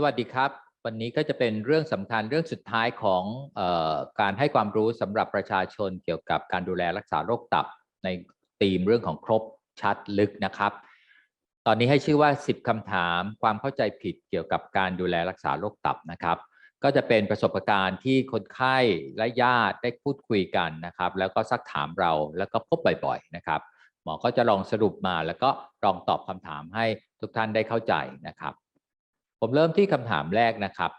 สวัสดีครับ วันนี้ก็จะเป็นเรื่องสำคัญเรื่องสุดท้ายของออการให้ความรู้สำหรับประชาชนเกี่ยวกับการดูแลรักษาโรคตับในธีมเรื่องของครบชัดลึกนะครับ ตอนนี้ให้ชื่อว่า 10คำถามความเข้าใจผิดเกี่ยวกับการดูแลรักษาโรคตับนะครับ ก็จะเป็นประสบการณ์ที่คนไข้และญาติได้พูดคุยกันนะครับ แล้วก็ซักถามเราแล้วก็พบบ่อยๆนะครับ หมอก็จะลองสรุปมาแล้วก็ลองตอบคำถามให้ทุกท่านได้เข้าใจนะครับ ผมเริ่มที่คำถามแรกนะครับ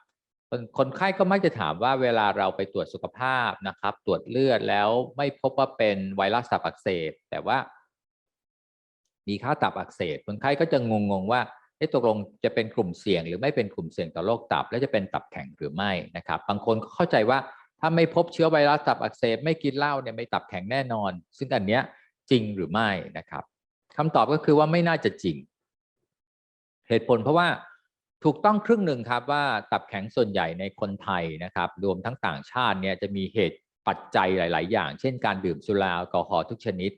คนคนไข้ก็มักจะถามว่าเวลาเราไปตรวจสุขภาพนะครับ ตรวจเลือดแล้วไม่พบว่าเป็นไวรัสตับอักเสบ แต่ว่า มีค่าตับอักเสบคนไข้ก็จะงงๆว่าเอ๊ะตกลงจะเป็นกลุ่มเสี่ยง หรือไม่เป็นกลุ่มเสี่ยงต่อโรคตับ และจะเป็นตับแข็งหรือไม่นะครับ บางคนก็เข้าใจว่าถ้าไม่พบเชื้อไวรัสตับอักเสบไม่กินเหล้าเนี่ยไม่ตับแข็งแน่นอน ซึ่งอันเนี้ยจริงหรือไม่นะครับคำตอบก็คือว่าไม่น่าจะจริง เหตุผลเพราะว่า ถูกต้องครึ่งหนึ่งครับว่าตับแข็งส่วนใหญ่ในคนไทยนะครับรวมทั้งต่างชาติเนี่ยจะมีเหตุปัจจัยหลาย ๆ อย่าง เช่นการดื่มสุราแอลกอฮอล์ทุกชนิด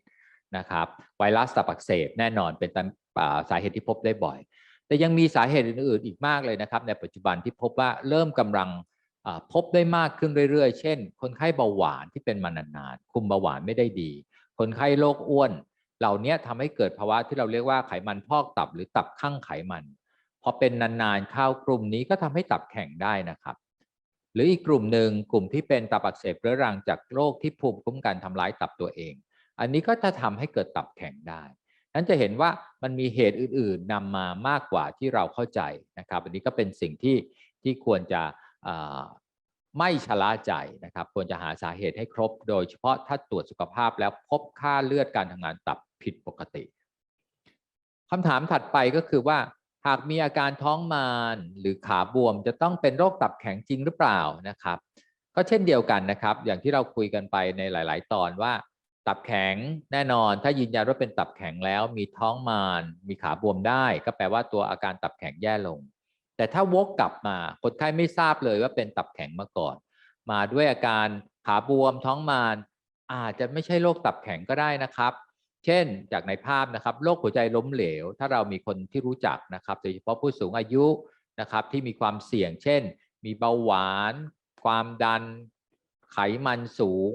นะครับไวรัสตับอักเสบแน่นอนเป็นสาเหตุที่พบได้บ่อย แต่ยังมีสาเหตุอื่น ๆ อีกมากเลยนะครับในปัจจุบันที่พบว่าเริ่มกำลังพบได้มากขึ้นเรื่อย ๆ เช่น คนไข้เบาหวานที่เป็นมานาน ๆ คุมเบาหวานไม่ได้ดี คนไข้โรคอ้วน เหล่านี้ทำให้เกิดภาวะที่เราเรียกว่าไขมันพอกตับหรือตับข้างไขมัน พอเป็นนานๆเข้ากลุ่มนี้ก็ทำให้ตับแข็งได้นะครับ หรืออีกกลุ่มหนึ่งกลุ่มที่เป็นตับอักเสบเรื้อรังจากโรคที่ภูมิคุ้มกันทำร้ายตับตัวเอง อันนี้ก็จะทำให้เกิดตับแข็งได้นั้นจะเห็นว่ามันมีเหตุอื่นๆนำมามากกว่าที่เราเข้าใจนะครับ อันนี้ก็เป็นสิ่งที่ที่ควรจะไม่ชะล่าใจนะครับ ควรจะหาสาเหตุให้ครบ โดยเฉพาะถ้าตรวจสุขภาพแล้วพบค่าเลือดการทำงานตับผิดปกติคำถามถัดไปก็คือว่า หากมีอาการท้องมานหรือขาบวมจะต้องเป็นโรคตับแข็งจริงหรือเปล่านะครับ ก็เช่นเดียวกันนะครับ อย่างที่เราคุยกันไปในหลาย ๆ ตอนว่า ตับแข็งแน่นอน ถ้ายืนยันว่าเป็นตับแข็งแล้วมีท้องมานมีขาบวมได้ ก็แปลว่าตัวอาการตับแข็งแย่ลง แต่ถ้าวกกลับมาคนไข้ไม่ทราบเลยว่าเป็นตับแข็งมาก่อน มาด้วยอาการขาบวมท้องมานอาจจะไม่ใช่โรคตับแข็งก็ได้นะครับ เช่น จากในภาพนะครับโรคหัวใจล้มเหลว ถ้าเรามีคนที่รู้จักนะครับโดยเฉพาะผู้สูงอายุนะครับที่มีความเสี่ยง เช่น มีเบาหวาน ความดัน ไขมันสูง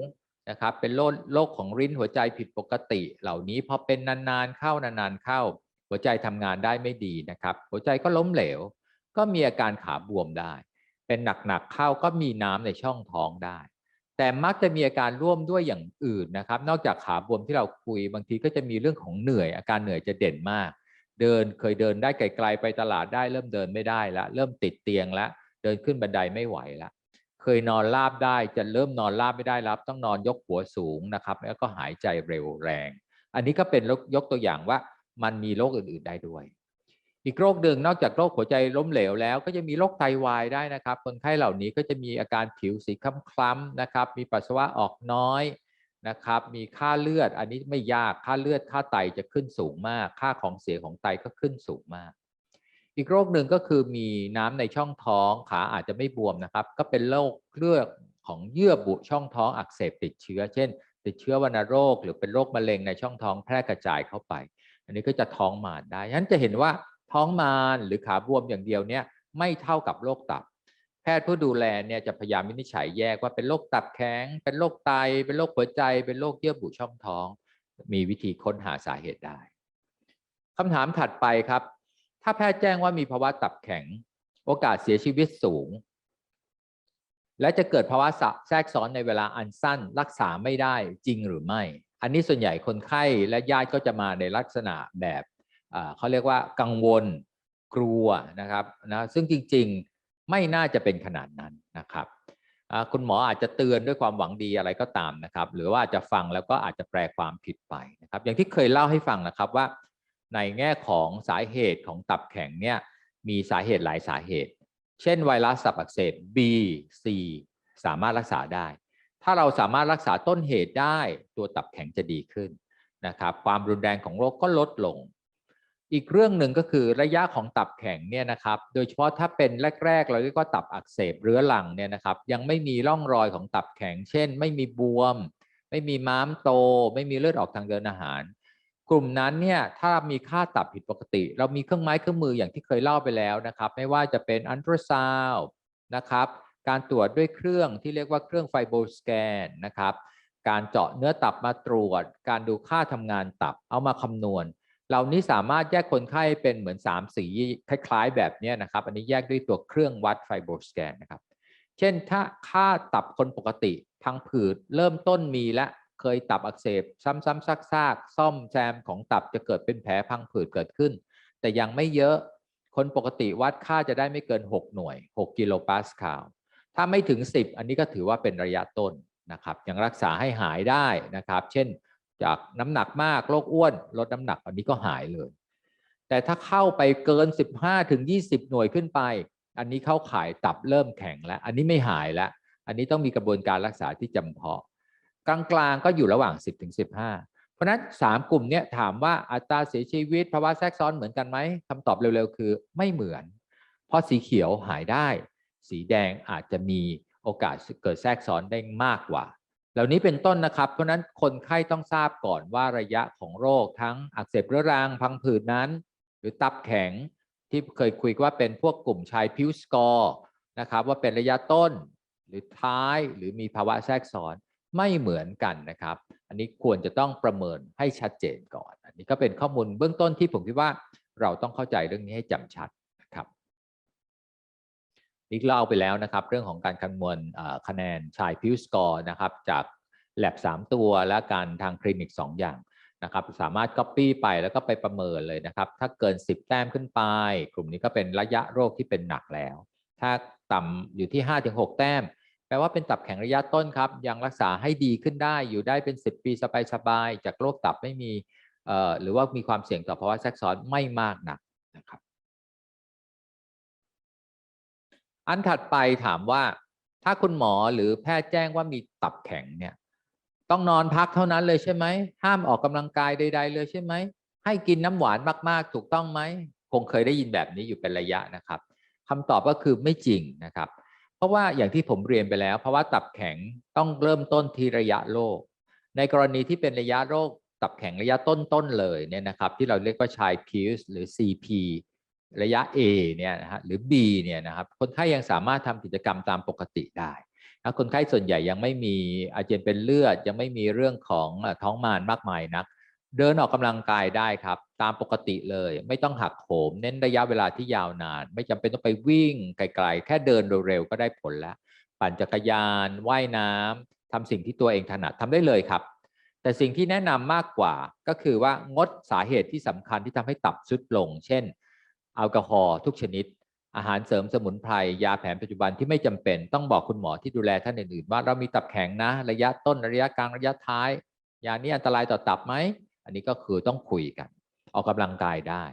นะครับเป็นโรคโรคของริ้นหัวใจผิดปกติ เหล่านี้พอเป็นนานๆเข้านานๆเข้า หัวใจทำงานได้ไม่ดีนะครับ หัวใจก็ล้มเหลว ก็มีอาการขาบวมได้ เป็นหนักๆเข้าก็มีน้ำในช่องท้องได้ แต่มักจะมีอาการร่วมด้วยอย่างอื่นนะครับ นอกจากขาบวมที่เราคุย บางทีก็จะมีเรื่องของเหนื่อย อาการเหนื่อยจะเด่นมาก เดินเคยเดินได้ไกลๆไปตลาดได้ เริ่มเดินไม่ได้แล้วเริ่มติดเตียงแล้วเดินขึ้นบันไดไม่ไหวแล้วเคยนอนราบได้จะเริ่มนอนราบไม่ได้แล้วต้องนอนยกหัวสูงนะครับ แล้วก็หายใจเร็วแรง อันนี้ก็เป็นยกตัวอย่างว่ามันมีโรคอื่นๆได้ด้วย อีกโรคหนึ่งนอกจากโรคหัวใจล้มเหลวแล้ว ก็จะมีโรคไตวายได้นะครับ คนไข้เหล่านี้ก็จะมีอาการผิวสีคล้ำๆนะครับ มีปัสสาวะออกน้อยนะครับ มีค่าเลือดอันนี้ไม่ยากค่าเลือดค่าไตจะขึ้นสูงมาก ค่าของเสียของไตก็ขึ้นสูงมาก อีกโรคหนึ่งก็คือมีน้ำในช่องท้องขาอาจจะไม่บวมนะครับ ก็เป็นโรคเลือดของเยื่อบุช่องท้องอักเสบติดเชื้อ เช่น ติดเชื้อวัณโรค หรือเป็นโรคมะเร็งในช่องท้องแพร่กระจายเข้าไป อันนี้ก็จะท้องหมานได้ฉะนั้นจะเห็นว่า ท้องมารหรือขาบวมอย่างเดียวเนี่ยไม่เท่ากับโรคตับ แพทย์ผู้ดูแลเนี่ยจะพยายามวินิจฉัยแยกว่าเป็นโรคตับแข็ง เป็นโรคไต เป็นโรคหัวใจ เป็นโรคเยื่อบุช่องท้อง มีวิธีค้นหาสาเหตุได้คำถามถัดไปครับ ถ้าแพทย์แจ้งว่ามีภาวะตับแข็ง โอกาสเสียชีวิตสูง และจะเกิดภาวะแทรกซ้อนในเวลาอันสั้น รักษาไม่ได้จริงหรือไม่ อันนี้ส่วนใหญ่คนไข้และญาติก็จะมาในลักษณะแบบ เขาเรียกว่ากังวลกลัวนะครับนะซึ่งจริงๆไม่น่าจะเป็นขนาดนั้นนะครับคุณหมออาจจะเตือนด้วยความหวังดีอะไรก็ตามนะครับ หรือว่าจะฟังแล้วก็อาจจะแปลความผิดไปนะครับ อย่างที่เคยเล่าให้ฟังนะครับว่า ในแง่ของสาเหตุของตับแข็งเนี่ยมีสาเหตุหลายสาเหตุ เช่น ไวรัสตับอักเสบ B C สามารถรักษาได้ ถ้าเราสามารถรักษาต้นเหตุได้ตัวตับแข็งจะดีขึ้นนะครับ ความรุนแรงของโรคก็ลดลง อีกเรื่องหนึ่งก็คือระยะของตับแข็งเนี่ยนะครับ โดยเฉพาะถ้าเป็นแรกๆ เราเรียกว่าตับอักเสบเรื้อรังเนี่ยนะครับ ยังไม่มีร่องรอยของตับแข็ง เช่น ไม่มีบวม ไม่มีม้ามโต ไม่มีเลือดออกทางเดินอาหาร กลุ่มนั้นเนี่ยถ้ามีค่าตับผิดปกติ เรามีเครื่องไม้เครื่องมืออย่างที่เคยเล่าไปแล้วนะครับ ไม่ว่าจะเป็นอันตราซาวนะครับ การตรวจด้วยเครื่องที่เรียกว่าเครื่องไฟโบสแกนนะครับ การเจาะเนื้อตับมาตรวจ การดูค่าทำงานตับเอามาคำนวณ เหล่านี้สามารถแยกคนไข้เป็นเหมือน3สีคล้าย ๆ แบบนี้นะครับ อันนี้แยกด้วยตัวเครื่องวัดไฟโบสแกนนะครับ เช่นถ้าค่าตับคนปกติพังผืดเริ่มต้นมีและเคยตับอักเสบ ซ้ำๆซากๆ ซ่อมแซมของตับจะเกิดเป็นแผลพังผืดเกิดขึ้น แต่ยังไม่เยอะคนปกติวัดค่าจะได้ไม่เกิน 6 หน่วย 6 กิโลปาสคาลถ้าไม่ถึง 10 อันนี้ก็ถือว่าเป็นระยะต้นนะครับยังรักษาให้หายได้นะครับ เช่น จากน้ำหนักมากโรคอ้วนลดน้ำหนักอันนี้ก็หายเลย แต่ถ้าเข้าไปเกิน 15ถึง20 หน่วยขึ้นไป อันนี้เข้าขายตับเริ่มแข็งแล้ว อันนี้ไม่หายแล้ว อันนี้ต้องมีกระบวนการรักษาที่จำเพาะ กลางๆก็อยู่ระหว่าง 10ถึง15 เพราะฉะนั้น 3 กลุ่มเนี้ยถามว่าอัตราเสียชีวิตภาวะแทรกซ้อนเหมือนกันไหมคำตอบเร็วๆ คือไม่เหมือน เพราะสีเขียวหายได้ สีแดงอาจจะมีโอกาสเกิดแทรกซ้อนได้มากกว่า เหล่านี้เป็นต้นนะครับ เพราะนั้นคนไข้ต้องทราบก่อนว่าระยะของโรคทั้งอักเสบเรื้อรังพังผืดนั้น หรือตับแข็งที่เคยคุยว่าเป็นพวกกลุ่มชายพิวสกอร์นะครับ ว่าเป็นระยะต้นหรือท้ายหรือมีภาวะแทรกซ้อนไม่เหมือนกันนะครับ อันนี้ควรจะต้องประเมินให้ชัดเจนก่อน อันนี้ก็เป็นข้อมูลเบื้องต้นที่ผมคิดว่าเราต้องเข้าใจเรื่องนี้ให้จำชัด นะครับนี่เล่าไปแล้วนะครับ เรื่องของการคำนวณคะแนนชายพิวสกอร์นะครับ จากแลบ3 ตัวและการทางคลินิก 2 อย่างนะครับ สามารถ Copy ไปแล้วก็ไปประเมินเลยนะครับ ถ้าเกิน 10 แต้มขึ้นไป กลุ่มนี้ก็เป็นระยะโรคที่เป็นหนักแล้ว ถ้าต่ำอยู่ที่ 5-6 แต้ม แปลว่าเป็นตับแข็งระยะต้นครับ ยังรักษาให้ดีขึ้นได้อยู่ได้เป็น 10 ปีสบายๆจากโรคตับไม่มีหรือว่ามีความเสี่ยงต่อภาวะแทรกซ้อนไม่มากหนัก อันถัดไปถามว่า ถ้าคุณหมอหรือแพทย์แจ้งว่ามีตับแข็งเนี่ย ต้องนอนพักเท่านั้นเลยใช่ไหม ห้ามออกกำลังกายใด ๆ เลยใช่ไหม ให้กินน้ำหวานมาก ๆ ถูกต้องไหม คงเคยได้ยินแบบนี้อยู่เป็นระยะนะครับคำตอบก็คือไม่จริงนะครับ เพราะว่าอย่างที่ผมเรียนไปแล้ว เพราะว่าตับแข็งต้องเริ่มต้นที่ระยะโรคในกรณีที่เป็นระยะโรคตับแข็งระยะต้นๆเลยเนี่ยนะครับ ที่เราเรียกว่าชายพิวส์หรือ CP ระยะ A เนี่ยนะฮะหรือ B เนี่ยนะครับคนไข้ยังสามารถทำกิจกรรมตามปกติได้ถ้าคนไข้ส่วนใหญ่ยังไม่มีอาเจียนเป็นเลือดยังไม่มีเรื่องของท้องมารมากมายนัก เดินออกกำลังกายได้ครับ ตามปกติเลย ไม่ต้องหักโหม เน้นระยะเวลาที่ยาวนาน ไม่จำเป็นต้องไปวิ่งไกลๆ แค่เดินเร็วๆก็ได้ผลแล้ว ปั่นจักรยานว่ายน้ำทำสิ่งที่ตัวเองถนัดทำได้เลยครับ แต่สิ่งที่แนะนำมากกว่าก็คือว่างดสาเหตุที่สำคัญที่ทำให้ตับซุดลง เช่น แอลกอฮอล์ทุกชนิด อาหารเสริมสมุนไพรยาแผนปัจจุบันที่ไม่จำเป็นต้องบอกคุณหมอที่ดูแลท่านอื่นๆว่าเรามีตับแข็งนะ ระยะต้นระยะกลางระยะท้าย ยานี้อันตรายต่อตับไหมอันนี้ก็คือต้องคุยกัน ออกกำลังกายได้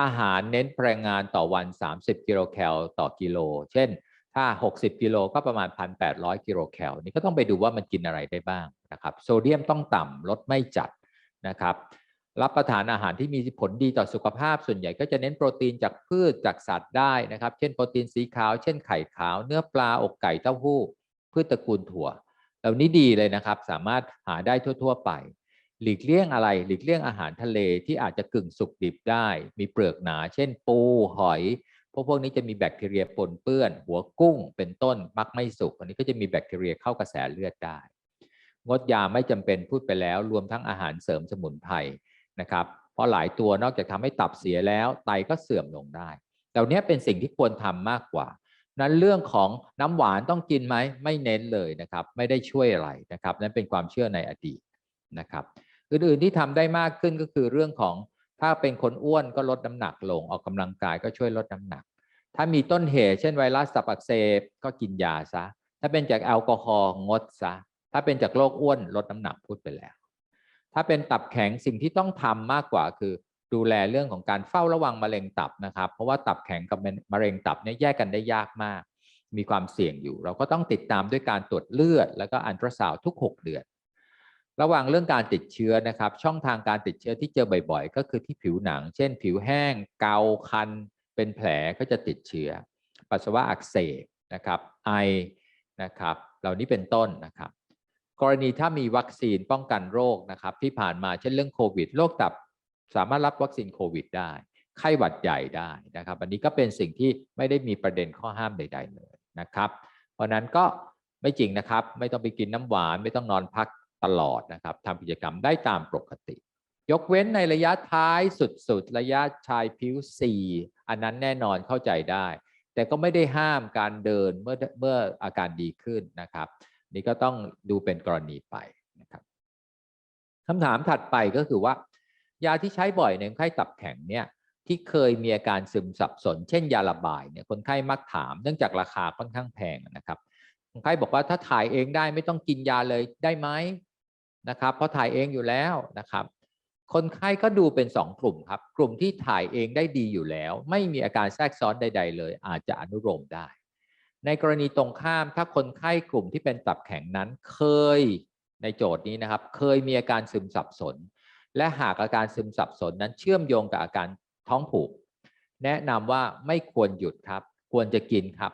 อาหารเน้นพลังงานต่อวัน 30 กิโลแคลต่อกิโล เช่น ถ้า 60 กิโลก็ประมาณ 1,800 กิโลแคลนี่ก็ต้องไปดูว่ามันกินอะไรได้บ้างนะครับ โซเดียมต้องต่ำลดไม่จัดนะครับ รับประทานอาหารที่มีผลดีต่อสุขภาพส่วนใหญ่ก็จะเน้นโปรตีนจากพืชจากสัตว์ได้นะครับ เช่นโปรตีนสีขาว เช่นไข่ขาว เนื้อปลาอกไก่เต้าหู้พืชตระกูลถั่ว เหล่านี้ดีเลยนะครับ สามารถหาได้ทั่ว ๆ ไป หลีกเลี่ยงอะไร หลีกเลี่ยงอาหารทะเลที่อาจจะกึ่งสุกดิบได้ มีเปลือกหนา เช่น ปูหอยพวกพวกนี้จะมีแบคทีเรียปนเปื้อน หัวกุ้ง เป็นต้นมักไม่สุกอันนี้ก็จะมีแบคทีเรียเข้ากระแสเลือดได้ งดยาไม่จำเป็นพูดไปแล้ว รวมทั้งอาหารเสริมสมุนไพร นะครับเพราะหลายตัวนอกจากทำให้ตับเสียแล้วไตก็เสื่อมลงได้ แต่เนี้ยเป็นสิ่งที่ควรทำมากกว่า นั้นเรื่องของน้ำหวานต้องกินไหมไม่เน้นเลยนะครับ ไม่ได้ช่วยอะไรนะครับ นั่นเป็นความเชื่อในอดีตนะครับ อื่นๆที่ทำได้มากขึ้นก็คือเรื่องของถ้าเป็นคนอ้วนก็ลดน้ำหนักลงออกกำลังกายก็ช่วยลดน้ำหนัก ถ้ามีต้นเหตุเช่นไวรัสตับอักเสบก็กินยาซะ ถ้าเป็นจากแอลกอฮอล์งดซะ ถ้าเป็นจากโรคอ้วนลดน้ำหนักพูดไปแล้ว ถ้าเป็นตับแข็งสิ่งที่ต้องทำมากกว่าคือ ดูแลเรื่องของการเฝ้าระวังมะเร็งตับนะครับ เพราะว่าตับแข็งกับมะเร็งตับเนี่ยแยกกันได้ยากมาก มีความเสี่ยงอยู่ เราก็ต้องติดตามด้วยการตรวจเลือด แล้วก็อันตราซาวทุก 6 เดือน ระหว่างเรื่องการติดเชื้อนะครับ ช่องทางการติดเชื้อที่เจอบ่อยๆ ก็คือที่ผิวหนัง เช่น ผิวแห้ง เกาคัน เป็นแผลก็จะติดเชื้อ ปัสสาวะอักเสบนะครับ ไอนะครับ เหล่านี้เป็นต้นนะครับ กรณีถ้ามีวัคซีนป้องกันโรคนะครับ ที่ผ่านมาเช่นเรื่องโควิดโรคตับสามารถรับวัคซีนโควิดได้ ไข้หวัดใหญ่ได้นะครับ อันนี้ก็เป็นสิ่งที่ไม่ได้มีประเด็นข้อห้ามใด ๆ เลยนะครับ เพราะนั้นก็ไม่จริงนะครับ ไม่ต้องไปกินน้ำหวาน ไม่ต้องนอนพักตลอดนะครับทำกิจกรรมได้ตามปกติ ยกเว้นในระยะท้ายสุดๆ ระยะชายผิว4อันนั้นแน่นอนเข้าใจได้ แต่ก็ไม่ได้ห้ามการเดินเมื่อเมื่ออาการดีขึ้นนะครับ นี่ก็ต้องดูเป็นกรณีไปนะครับคำถามถัดไปก็คือว่า ยาที่ใช้บ่อยในคนไข้ตับแข็งเนี่ยที่เคยมีอาการซึมสับสน เช่นยาระบายเนี่ยคนไข้มักถามเนื่องจากราคาค่อนข้างแพงนะครับคนไข้บอกว่าถ้าถ่ายเองได้ไม่ต้องกินยาเลยได้ไหมนะครับ เพราะถ่ายเองอยู่แล้วนะครับ คนไข้ก็ดูเป็น2กลุ่มครับ กลุ่มที่ถ่ายเองได้ดีอยู่แล้ว ไม่มีอาการแทรกซ้อนใด ๆ เลย อาจจะอนุโลมได้ ในกรณีตรงข้ามถ้าคนไข้กลุ่มที่เป็นตับแข็งนั้น เคยในโจทย์นี้นะครับ เคยมีอาการซึมสับสน และหากอาการซึมสับสนนั้นเชื่อมโยงกับอาการท้องผูก แนะนำว่าไม่ควรหยุดครับ ควรจะกินครับ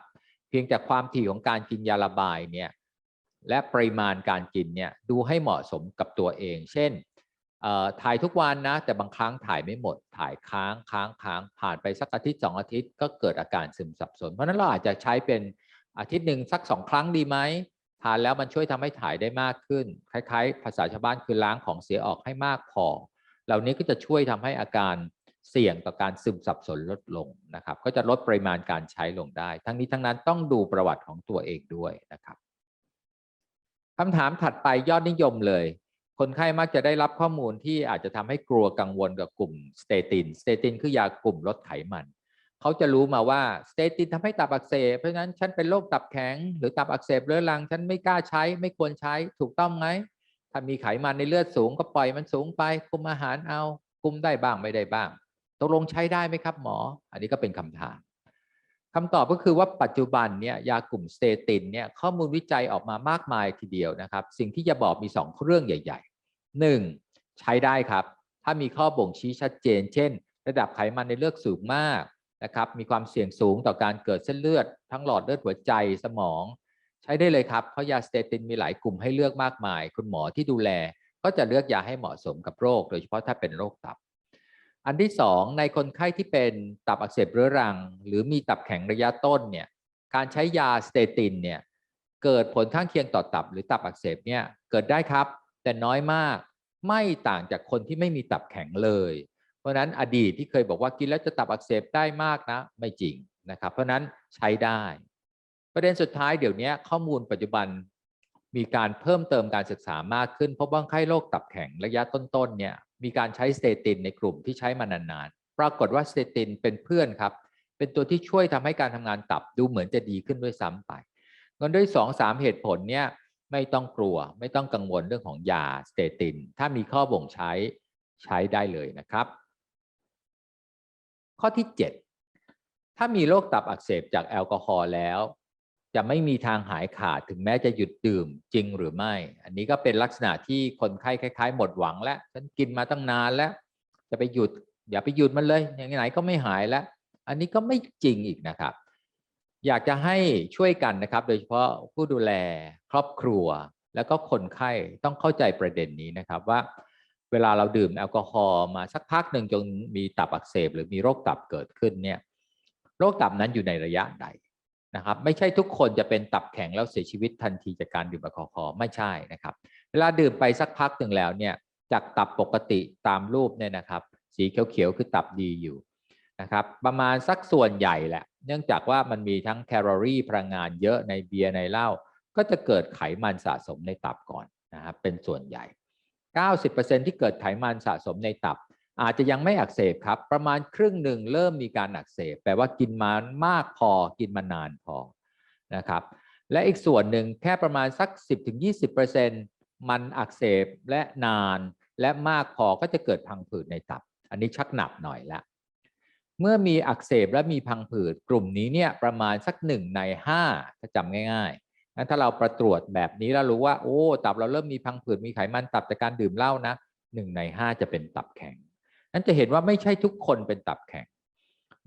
เพียงแต่ความถี่ของการกินยาระบายเนี่ยและปริมาณการกินเนี่ยดูให้เหมาะสมกับตัวเอง เช่นถ่ายทุกวันนะ แต่บางครั้งถ่ายไม่หมด ถ่ายค้างค้างค้างผ่านไปสักอาทิตย์สองอาทิตย์ก็เกิดอาการซึมสับสน เพราะนั้นเราอาจจะใช้เป็น อาทิตย์หนึ่งสักสองครั้งดีไหมทานแล้วมันช่วยทำให้ถ่ายได้มากขึ้น คล้ายๆ ภาษาชาวบ้านคือล้างของเสียออกให้มากพอ เหล่านี้ก็จะช่วยทำให้อาการเสี่ยงต่อการซึมสับสนลดลงนะครับ ก็จะลดปริมาณการใช้ลงได้ ทั้งนี้ทั้งนั้นต้องดูประวัติของตัวเองด้วยนะครับคำถามถัดไปยอดนิยมเลย คนไข้มักจะได้รับข้อมูลที่อาจจะทำให้กลัวกังวลกับกลุ่มสเตติน สเตตินคือยากลุ่มลดไขมัน เขาจะรู้มาว่าสเตตินทำให้ตับอักเสบเพราะฉะนั้นฉันเป็นโรคตับแข็ง หรือตับอักเสบเรื้อรัง ฉันไม่กล้าใช้ไม่ควรใช้ถูกต้องไหมถ้ามีไขมันในเลือดสูงก็ปล่อยมันสูงไปคุมอาหารเอาคุมได้บ้างไม่ได้บ้างตกลงใช้ได้ไหมครับหมอ อันนี้ก็เป็นคำถามคำตอบก็คือว่าปัจจุบันเนี่ยยากลุ่มสเตตินเนี่ยข้อมูลวิจัยออกมามากมายทีเดียวนะครับ สิ่งที่จะบอกมี 2 เรื่องใหญ่ๆ 1. ใช้ได้ครับ ถ้ามีข้อบ่งชี้ชัดเจน เช่น ระดับไขมันในเลือดสูงมาก นะครับ มีความเสี่ยงสูงต่อการเกิดเส้นเลือด ทั้งหลอดเลือดหัวใจสมอง ใช้ได้เลยครับ เพราะยาสเตตินมีหลายกลุ่มให้เลือกมากมาย คุณหมอที่ดูแล ก็จะเลือกยาให้เหมาะสมกับโรค โดยเฉพาะถ้าเป็นโรคตับ อันที่สองในคนไข้ที่เป็นตับอักเสบเรื้อรัง หรือมีตับแข็งระยะต้นเนี่ย การใช้ยาสเตตินเนี่ย เกิดผลข้างเคียงต่อตับหรือตับอักเสบเนี่ย เกิดได้ครับ แต่น้อยมาก ไม่ต่างจากคนที่ไม่มีตับแข็งเลย เพราะนั้นอดีตที่เคยบอกว่ากินแล้วจะตับอักเสบได้มากนะ ไม่จริงนะครับ เพราะนั้นใช้ได้ ประเด็นสุดท้ายเดี๋ยวนี้ข้อมูลปัจจุบันมีการเพิ่มเติมการศึกษามากขึ้น เพราะว่าไข้โรคตับแข็งระยะต้นๆเนี่ยมีการใช้สเตตินในกลุ่มที่ใช้มานานๆ ปรากฏว่าสเตตินเป็นเพื่อนครับ เป็นตัวที่ช่วยทำให้การทำงานตับดูเหมือนจะดีขึ้นด้วยซ้ำไปงั้นด้วย2อสามเหตุผลเนี่ยไม่ต้องกลัว ไม่ต้องกังวลเรื่องของยาสเตติน ถ้ามีข้อบ่งใช้ใช้ได้เลยนะครับ ข้อที่ 7 ถ้ามีโรคตับอักเสบจากแอลกอฮอล์แล้ว จะไม่มีทางหายขาดถึงแม้จะหยุดดื่มจริงหรือไม่ อันนี้ก็เป็นลักษณะที่คนไข้คล้าย ๆ หมดหวังแล้วฉันกินมาตั้งนานแล้ว จะไปหยุดอย่าไปหยุดมันเลย อย่างไหนก็ไม่หายแล้ว อันนี้ก็ไม่จริงอีกนะครับ อยากจะให้ช่วยกันนะครับ โดยเฉพาะผู้ดูแลครอบครัว แล้วก็คนไข้ต้องเข้าใจประเด็นนี้นะครับว่า เวลาเราดื่มแอลกอฮอล์มาสักพักหนึ่งจนมีตับอักเสบหรือมีโรคตับเกิดขึ้นเนี่ยโรคตับนั้นอยู่ในระยะใดนะครับ ไม่ใช่ทุกคนจะเป็นตับแข็งแล้วเสียชีวิตทันทีจากการดื่มแอลกอฮอล์ไม่ใช่นะครับ เวลาดื่มไปสักพักหนึ่งแล้วเนี่ยจากตับปกติตามรูปเนี่ยนะครับ สีเขียวๆคือตับดีอยู่นะครับประมาณสักส่วนใหญ่แหละ เนื่องจากว่ามันมีทั้งแคลอรี่พลังงานเยอะในเบียร์ในเหล้าก็จะเกิดไขมันสะสมในตับก่อนนะครับเป็นส่วนใหญ่ 90%ที่เกิดไขมันสะสมในตับ อาจจะยังไม่อักเสบครับ ประมาณครึ่งหนึ่งเริ่มมีการอักเสบ แปลว่ากินมามากพอกินมานานพอนะครับและอีกส่วนหนึ่งแค่ประมาณสัก 10-20%มันอักเสบและนานและมากพอก็จะเกิดพังผืดในตับ อันนี้ชักหนักหน่อยละเมื่อมีอักเสบและมีพังผืดกลุ่มนี้เนี่ยประมาณสักหนึ่งในห้าถ้าจำง่าย งั้นถ้าเราประตรวจแบบนี้แล้วรู้ว่าโอ้ตับเราเริ่มมีพังผืดมีไขมันตับจากการดื่มเหล้านะหนึ่งในห้าจะเป็นตับแข็งนั้นจะเห็นว่าไม่ใช่ทุกคนเป็นตับแข็ง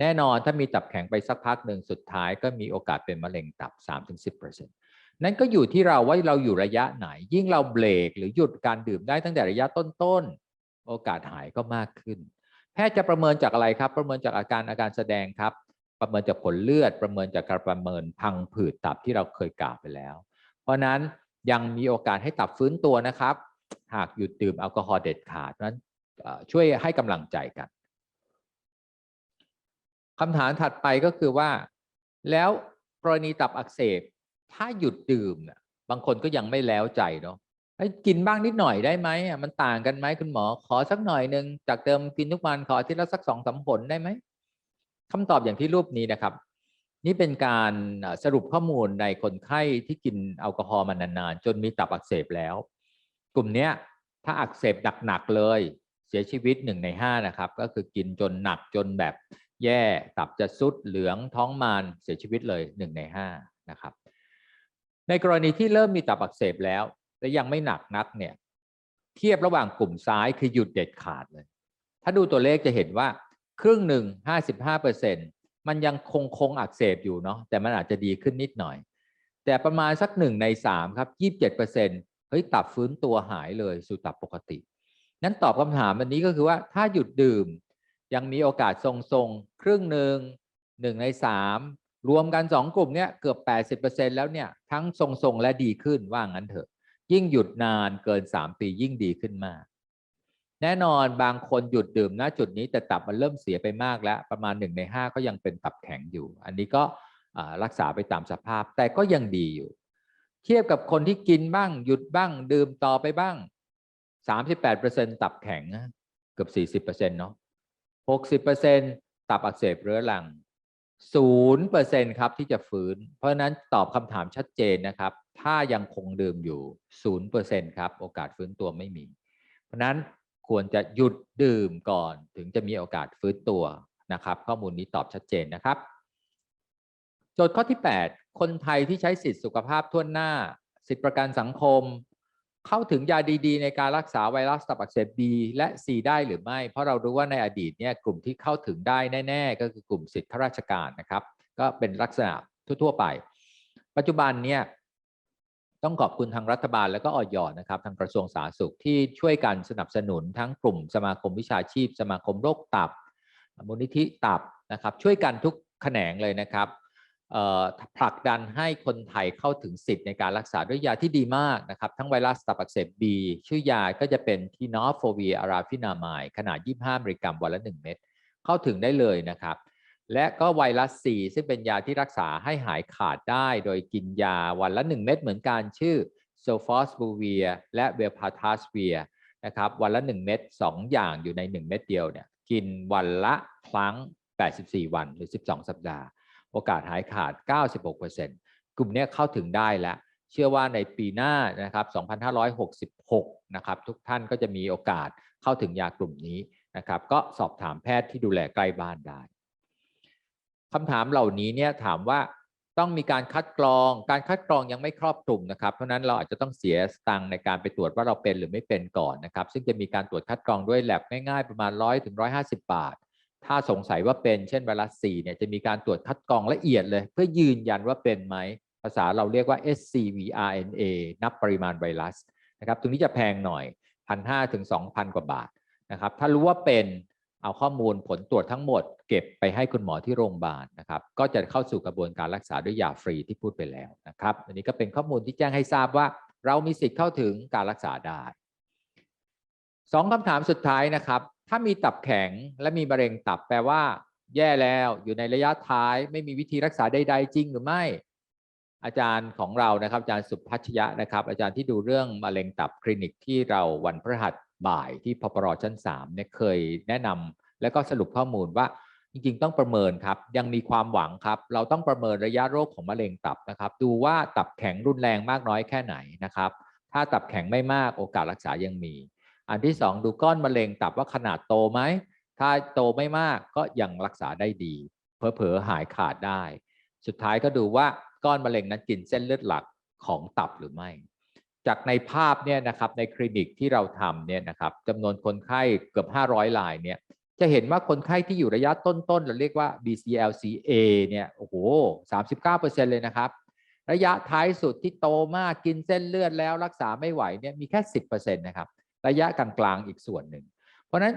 แน่นอนถ้ามีตับแข็งไปสักพักหนึ่งสุดท้ายก็มีโอกาสเป็นมะเร็งตับ 3-10%นั้นก็อยู่ที่เราว่าเราอยู่ระยะไหน ยิ่งเราเบรกหรือหยุดการดื่มได้ตั้งแต่ระยะต้นๆโอกาสหายก็มากขึ้น แพทย์จะประเมินจากอะไรครับ ประเมินจากอาการอาการแสดงครับ ประเมินจากผลเลือดประเมินจากการประเมินพังผืดตับที่เราเคยกล่าวไปแล้ว เพราะนั้นยังมีโอกาสให้ตับฟื้นตัวนะครับ หากหยุดดื่มแอลกอฮอล์เด็ดขาดเพราะนั้นช่วยให้กำลังใจกันคำถามถัดไปก็คือว่า แล้วกรณีตับอักเสบถ้าหยุดดื่มน่ะบางคนก็ยังไม่แล้วใจเนาะเอ้กินบ้างนิดหน่อยได้ไหมมันต่างกันไหมคุณหมอ ขอสักหน่อยหนึ่งจากเดิมกินทุกวันขออาทิตย์ละสักสองสามผลได้ไหม คำตอบอย่างที่รูปนี้นะครับ นี่เป็นการสรุปข้อมูลในคนไข้ที่กินแอลกอฮอล์มานานๆ จนมีตับอักเสบแล้ว กลุ่มเนี้ยถ้าอักเสบหนักๆเลยเสียชีวิตหนึ่งในห้านะครับ ก็คือกินจนหนักจนแบบแย่ตับจะซุดเหลืองท้องมานเสียชีวิตเลยหนึ่งในห้านะครับ ในกรณีที่เริ่มมีตับอักเสบแล้วและยังไม่หนักนักเนี่ยเทียบระหว่างกลุ่มซ้ายคือหยุดเด็ดขาดเลย ถ้าดูตัวเลขจะเห็นว่า ครึ่งหนึ่งห้าสิบห้าเปอร์เซ็นมันยังคงคงอักเสบอยู่เนาะแต่มันอาจจะดีขึ้นนิดหน่อย แต่ประมาณสักหนึ่งในสามครับยี่สิบเจ็ดเปอร์เซ็นเฮ้ยตับฟื้นตัวหายเลยสู่ตับปกติ นั้นตอบคำถามวันนี้ก็คือว่าถ้าหยุดดื่ม ยังมีโอกาสทรงๆครึ่งหนึ่งหนึ่งในสามรวมกันสองกลุ่มเนี้ยเกือบแปดสิบเปอร์เซ็นแล้วเนี่ยทั้งทรงๆและดีขึ้นว่างั้นเถอะ ยิ่งหยุดนานเกินสามปียิ่งดีขึ้นมาก แน่นอนบางคนหยุดดื่มณจุดนี้แต่ตับมันเริ่มเสียไปมากแล้ว ประมาณหนึ่งในห้าก็ยังเป็นตับแข็งอยู่ อันนี้ก็รักษาไปตามสภาพแต่ก็ยังดีอยู่ เทียบกับคนที่กินบ้าง หยุดบ้าง ดื่มต่อไปบ้าง 38%ตับแข็งเกือบ40%เนาะ60%ตับอักเสบเรื้อรัง0%ครับที่จะฟื้น เพราะนั้นตอบคำถามชัดเจนนะครับ ถ้ายังคงดื่มอยู่ 0%ครับ โอกาสฟื้นตัวไม่มี เพราะนั้น ควรจะหยุดดื่มก่อน ถึงจะมีโอกาสฟื้นตัวนะครับ ข้อมูลนี้ตอบชัดเจนนะครับ โจทย์ข้อที่ 8 คนไทยที่ใช้สิทธิสุขภาพทั่วหน้า สิทธิประกันสังคม เข้าถึงยาดี ๆ ในการรักษาไวรัสตับอักเสบ B และ C ได้หรือไม่ เพราะเรารู้ว่าในอดีตเนี่ยกลุ่มที่เข้าถึงได้แน่ ๆ ก็คือกลุ่มสิทธิข้าราชการนะครับ ก็เป็นลักษณะทั่ว ๆ ไป ปัจจุบันเนี่ย ต้องขอบคุณทางรัฐบาลแล้วก็ออยนะครับ ทางกระทรวงสาธารณสุขที่ช่วยกันสนับสนุนทั้งกลุ่มสมาคมวิชาชีพ สมาคมโรคตับมูลนิธิตับนะครับ ช่วยกันทุกแขนงเลยนะครับผลักดันให้คนไทยเข้าถึงสิทธิ์ในการรักษาด้วยยาที่ดีมากนะครับ ทั้งไวรัสตับอักเสบ B ชื่อยาก็จะเป็นทีนอฟโฟเวียอาราฟินามายขนาด 25มิลลิกรัมวันละ 1 เม็ดเข้าถึงได้เลยนะครับ และก็ไวรัส C ซึ่งเป็นยาที่รักษาให้หายขาดได้ โดยกินยาวันละ 1 เม็ดเหมือนกันชื่อโซฟอสบูเวียและเวลพาทาสเวียนะครับวันละ 1 เม็ด2 อย่างอยู่ใน 1 เม็ดเดียวเนี่ยกินวันละครั้ง 84 วันหรือ 12 สัปดาห์ โอกาสหายขาด 96%กลุ่มนี้เข้าถึงได้แล้ว เชื่อว่าในปีหน้านะครับ 2566 นะครับ ทุกท่านก็จะมีโอกาสเข้าถึงยากลุ่มนี้นะครับ ก็สอบถามแพทย์ที่ดูแลใกล้บ้านได้ คำถามเหล่านี้เนี่ยถามว่าต้องมีการคัดกรอง การคัดกรองยังไม่ครอบคลุมนะครับ เพราะนั้นเราอาจจะต้องเสียสตังค์ในการไปตรวจว่าเราเป็นหรือไม่เป็นก่อนนะครับ ซึ่งจะมีการตรวจคัดกรองด้วยแลบง่ายๆประมาณ 100ถึง150 บาท ถ้าสงสัยว่าเป็นเช่นไวรัส4เนี่ยจะมีการตรวจคัดกรองละเอียดเลย เพื่อยืนยันว่าเป็นไหมภาษาเราเรียกว่า scVRNA นับปริมาณไวรัสนะครับ ตรงนี้จะแพงหน่อย1,500ถึง2,000 กว่าบาทนะครับ ถ้ารู้ว่าเป็น เอาข้อมูลผลตรวจทั้งหมด เก็บไปให้คุณหมอที่โรงพยาบาลนะครับ ก็จะเข้าสู่กระบวนการรักษาด้วยยาฟรีที่พูดไปแล้วนะครับ อันนี้ก็เป็นข้อมูลที่แจ้งให้ทราบว่า เรามีสิทธิ์เข้าถึงการรักษาได้สองคำถามสุดท้ายนะครับ ถ้ามีตับแข็งและมีมะเร็งตับแปลว่า แย่แล้วอยู่ในระยะท้าย ไม่มีวิธีรักษาใดๆจริงหรือไม่ อาจารย์ของเรานะครับ อาจารย์สุพัชยะนะครับ อาจารย์ที่ดูเรื่องมะเร็งตับคลินิกที่เราวันพฤหัส บ่ายที่พปรชั้น3เนี่ยเคยแนะนำและก็สรุปข้อมูลว่าจริงๆ ต้องประเมินครับยังมีความหวังครับ เราต้องประเมินระยะโรคของมะเร็งตับนะครับ ดูว่าตับแข็งรุนแรงมากน้อยแค่ไหนนะครับ ถ้าตับแข็งไม่มากโอกาสรักษายังมี อันที่สองดูก้อนมะเร็งตับว่าขนาดโตไหมถ้าโตไม่มากก็ยังรักษาได้ดีเผลอๆหายขาดได้ สุดท้ายก็ดูว่าก้อนมะเร็งนั้นกินเส้นเลือดหลักของตับหรือไม่ จากในภาพเนี่ยนะครับในคลินิกที่เราทำเนี่ยนะครับจำนวนคนไข้เกือบ 500รายเนี่ยจะเห็นว่าคนไข้ที่อยู่ระยะต้นๆเราเรียกว่า BCLCA เนี่ยโอ้โห 39%เลยนะครับ ระยะท้ายสุดที่โตมากกินเส้นเลือดแล้วรักษาไม่ไหวเนี่ยมีแค่ 10%นะครับระยะกลางๆอีกส่วนหนึ่ง เพราะนั้น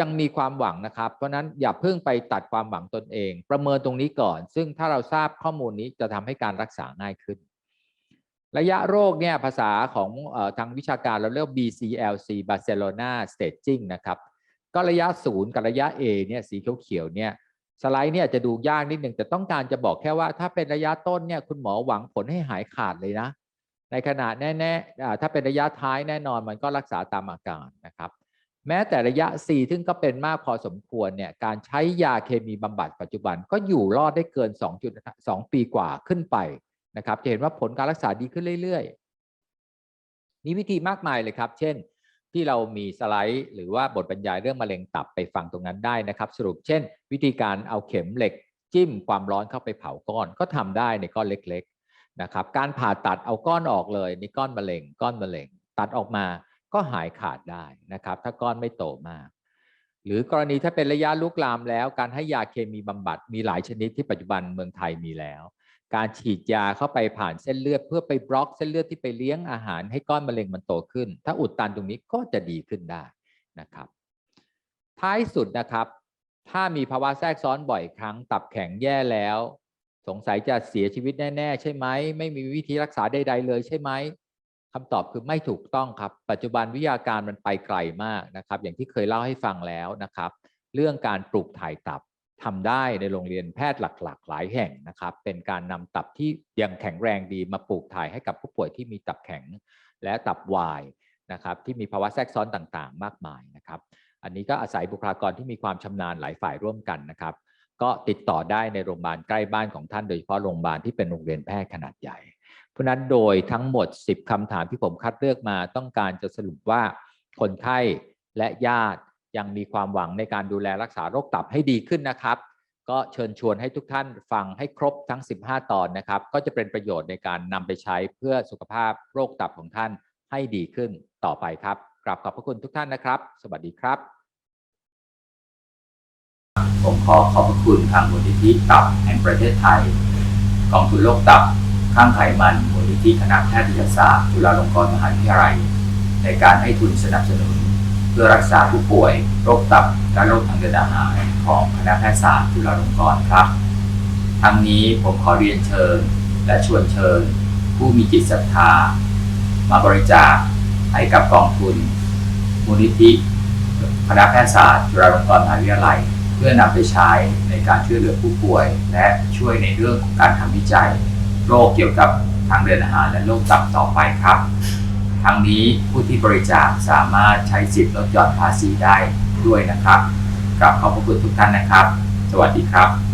ยังมีความหวังนะครับ เพราะฉะนั้นอย่าเพิ่งไปตัดความหวังตนเอง ประเมินตรงนี้ก่อน ซึ่งถ้าเราทราบข้อมูลนี้จะทำให้การรักษาง่ายขึ้น ระยะโรคเนี่ยภาษาของอทางวิชาการเราเรียก BCLC Barcelona Staging นะครับก็ระยะศูนย์กับระยะ A เนี่ยสีเขียวๆเนี่ยสไลด์เนี่ยจะดูยากนิดหนึ่งแต่ต้องการจะบอกแค่ว่าถ้าเป็นระยะต้นเนี่ยคุณหมอหวังผลให้หายขาดเลยนะ ในขณะแน่ๆอ่ถ้าเป็นระยะท้ายแน่นอนมันก็รักษาตามอาการนะครับแม้แต่ระยะ C ซึ่งก็เป็นมากพอสมควรเนี่ยการใช้ยาเคมีบำบัดปัจจุบันก็อยู่รอดได้เกิน 2.2 ปีกว่าขึ้นไป นะครับจะเห็นว่าผลการรักษาดีขึ้นเรื่อยๆ มีวิธีมากมายเลยครับ เช่น ที่เรามีสไลด์ หรือว่าบทบรรยายเรื่องมะเร็งตับไปฟังตรงนั้นได้นะครับ สรุปเช่น วิธีการเอาเข็มเหล็ก จิ้มความร้อนเข้าไปเผาก้อนก็ทำได้ในก้อนเล็กๆนะครับการผ่าตัดเอาก้อนออกเลยในก้อนมะเร็ง ก้อนมะเร็ง ตัดออกมาก็หายขาดได้นะครับ ถ้าก้อนไม่โตมาก หรือกรณีถ้าเป็นระยะลุกลามแล้ว การให้ยาเคมีบำบัดมีหลายชนิดที่ปัจจุบันเมืองไทยมีแล้ว การฉีดยาเข้าไปผ่านเส้นเลือด เพื่อไปบล็อกเส้นเลือดที่ไปเลี้ยงอาหารให้ก้อนมะเร็งมันโตขึ้น ถ้าอุดตันตรงนี้ก็จะดีขึ้นได้นะครับ ท้ายสุดนะครับ ถ้ามีภาวะแทรกซ้อนบ่อยครั้ง ตับแข็งแย่แล้ว สงสัยจะเสียชีวิตแน่ ๆ ใช่ไหมไม่มีวิธีรักษาใด ๆ เลยใช่ไหมคำตอบคือไม่ถูกต้องครับ ปัจจุบันวิทยาการมันไปไกลมากนะครับ อย่างที่เคยเล่าให้ฟังแล้วนะครับ เรื่องการปลูกถ่ายตับ ทำได้ในโรงเรียนแพทย์หลักๆ หลายแห่งนะครับ เป็นการนำตับที่ยังแข็งแรงดีมาปลูกถ่ายให้กับผู้ป่วยที่มีตับแข็งและตับวายนะครับ ที่มีภาวะแทรกซ้อนต่างๆ มากมายนะครับ อันนี้ก็อาศัยบุคลากรที่มีความชำนาญหลายฝ่ายร่วมกันนะครับ ก็ติดต่อได้ในโรงพยาบาลใกล้บ้านของท่านโดยเฉพาะโรงพยาบาลที่เป็นโรงเรียนแพทย์ขนาดใหญ่ เพราะนั้นโดยทั้งหมด 10คำถามที่ผมคัดเลือกมาต้องการจะสรุปว่าคนไข้และญาติ ยังมีความหวังในการดูแลรักษาโรคตับให้ดีขึ้นนะครับ ก็เชิญชวนให้ทุกท่านฟังให้ครบทั้ง 15 ตอนนะครับ ก็จะเป็นประโยชน์ในการนำไปใช้เพื่อสุขภาพโรคตับของท่านให้ดีขึ้นต่อไปครับกราบขอบพระคุณทุกท่านนะครับ สวัสดีครับ ผมขอขอบพระคุณทางมูลนิธิตับแห่งประเทศไทยกองทุนโรคตับข้างไขมันมูลนิธิคณะแพทยศาสตร์จุฬาลงกรณ์มหาวิทยาลัย ในการให้ทุนสนับสนุน พื่อรักษาผู้ป่วย โรคตับและโรคทางเดินอาหารของคณะแพทยศาสตร์จุฬาลงกรณ์ครับ ทั้งนี้ผมขอเรียนเชิญ และชวนเชิญ ผู้มีจิตศรัทธา มาบริจาคให้กับกองทุน มูลนิธิคณะแพทยศาสตร์จุฬาลงกรณ์มหาวิทยาลัย เพื่อนำไปใช้ในการช่วยเหลือผู้ป่วย และช่วยในเรื่องของการทำวิจัย โรคเกี่ยวกับทางเดินอาหารและโรคตับต่อไปครับ ทั้งนี้ผู้ที่บริจาคสามารถใช้สิทธิ์ลดหย่อนภาษีได้ด้วยนะครับกับขอบพระคุณทุกท่านนะครับ สวัสดีครับ